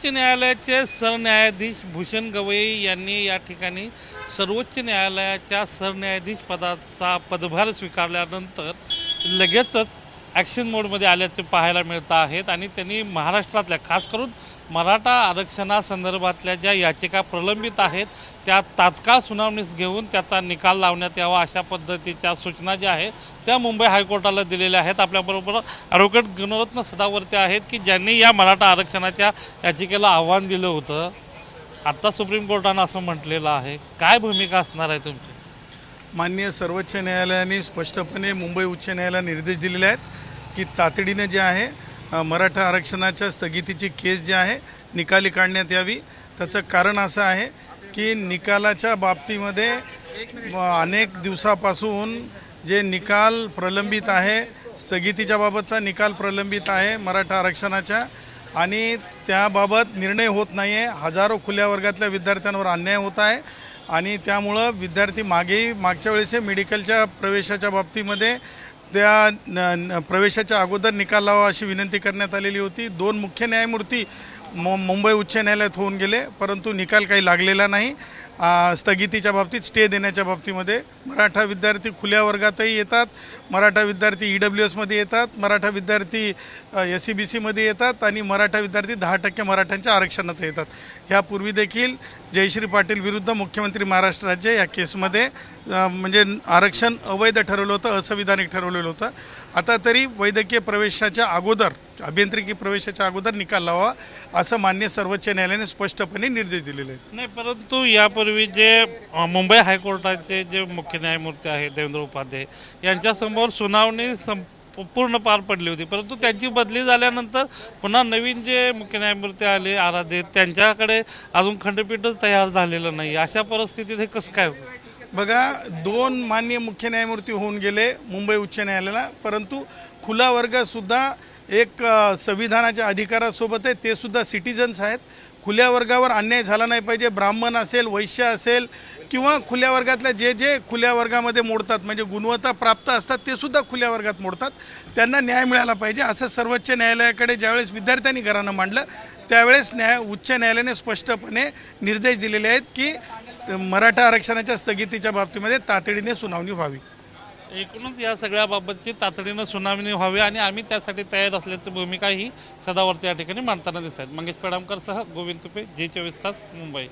उच्च न्यायालयाचे सरन्यायाधीश भूषण गवई यांनी या ठिकाणी सर्वोच्च न्यायालयाच्या सरन्यायाधीश पदाचा पदभार स्वीकारल्यानंतर लगेचच ॲक्शन मोडमध्ये आल्याचे पाहायला मिळत आहेत आणि त्यांनी महाराष्ट्रातल्या खास करून मराठा आरक्षणासंदर्भातल्या ज्या याचिका प्रलंबित आहेत त्या तात्काळ सुनावणीस घेऊन त्याचा निकाल लावण्यात यावा अशा पद्धतीच्या सूचना ज्या आहेत त्या मुंबई हायकोर्टाला दिलेल्या आहेत. आपल्याबरोबर ॲडव्होकेट गुणरत्न सदावर्ते आहेत की ज्यांनी या मराठा आरक्षणाच्या याचिकेला आव्हान दिलं होतं. आत्ता सुप्रीम कोर्टानं असं म्हटलेलं आहे. काय भूमिका असणार आहे तुमची? माननीय सर्वोच्च न्यायालयाने स्पष्टपणे मुंबई उच्च न्यायालयाला निर्देश दिलेले आहेत की तातडीनं जे आहे मराठा आरक्षणाच्या स्थगितीची केस जी आहे निकाली काढण्यात यावी. त्याचं कारण असं आहे की निकालाच्या बाबतीमध्ये अनेक दिवसापासून जे निकाल प्रलंबित आहे स्थगितीच्या बाबतचा निकाल प्रलंबित आहे मराठा आरक्षणाच्या आणि त्याबाबत निर्णय होत नाही आहे हजारो खुल्या वर्गातल्या विद्यार्थ्यांवर अन्याय होत आहे. आणि त्यामुळं विद्यार्थी मागेही मागच्या वेळेस मेडिकलच्या प्रवेशाच्या बाबतीमध्ये त्या न, प्रवेशाच्या अगोदर निकाल लावा अशी विनंती करण्यात आलेली होती. दोन मुख्य न्यायमूर्ती मु मुंबई उच्च न्यायालयात होऊन गेले परंतु निकाल काही लागलेला नाही. स्थगितीच्या बाबतीत स्टे देण्याच्या बाबतीमध्ये. मराठा विद्यार्थी खुल्या वर्गातही येतात. मराठा विद्यार्थी ई डब्ल्यू एसमध्ये येतात. मराठा विद्यार्थी एस सी बी सीमध्ये येतात आणि मराठा विद्यार्थी दहा टक्के मराठ्यांच्या आरक्षणात येतात. ह्यापूर्वी देखील जयश्री पाटील विरुद्ध मुख्यमंत्री महाराष्ट्र राज्य या केसमध्ये म्हणजे आरक्षण अवैध ठरवलं होतं असंविधानिक ठरवलेलं होतं. आता तरी वैद्यकीय प्रवेशाच्या अगोदर अभियांत्रिकी प्रवेशाच्या अगोदर निकाल लावा असं मान्य सर्वोच्च न्यायालयाने स्पष्टपणे निर्देश दिलेले आहेत. नाही परंतु यापूर्वी जे मुंबई हायकोर्टाचे जे मुख्य न्यायमूर्ती आहेत देवेंद्र उपाध्याय यांच्यासमोर सुनावणी सं पूर्ण पार पडली होती. परंतु त्यांची बदली झाल्यानंतर पुन्हा नवीन जे मुख्य न्यायमूर्ती आले आराधे त्यांच्याकडे अजून खंडपीठच तयार झालेलं नाही. अशा परिस्थितीत हे कसं काय? बघा दोन मान्य मुख्य न्यायमूर्ती होऊन गेले मुंबई उच्च न्यायालयाला परंतु खुला वर्गसुद्धा एक संविधानाच्या अधिकारासोबत आहे ते सुद्धा सिटिझन्स आहेत. खुल्या वर्गावर अन्याय झाला नाही पाहिजे ब्राह्मण असेल वैश्य असेल किंवा खुल्या वर्गातल्या जे जे खुल्या वर्गामध्ये मोडतात म्हणजे गुणवत्ता प्राप्त असतात ते सुद्धा खुल्या वर्गात मोडतात. त्यांना न्याय मिळाला पाहिजे असं सर्वोच्च न्यायालयाकडे ज्यावेळेस विद्यार्थ्यांनी घरानं मांडलं त्यावेळेस न्याय उच्च न्यायालयाने स्पष्टपणे निर्देश दिलेले आहेत की मराठा आरक्षणाच्या स्थगितीच्या बाबतीमध्ये तातडीने सुनावणी व्हावी. एकूणच या सगळ्या बाबतची तातडीनं सुनावणी व्हावी आणि आम्ही त्यासाठी तयार असल्याची भूमिका ही सदावर्ती या ठिकाणी मांडताना दिसत आहेत. मंगेश पेडामकर सह गोविंद तुपे जे चोवीस तास मुंबई.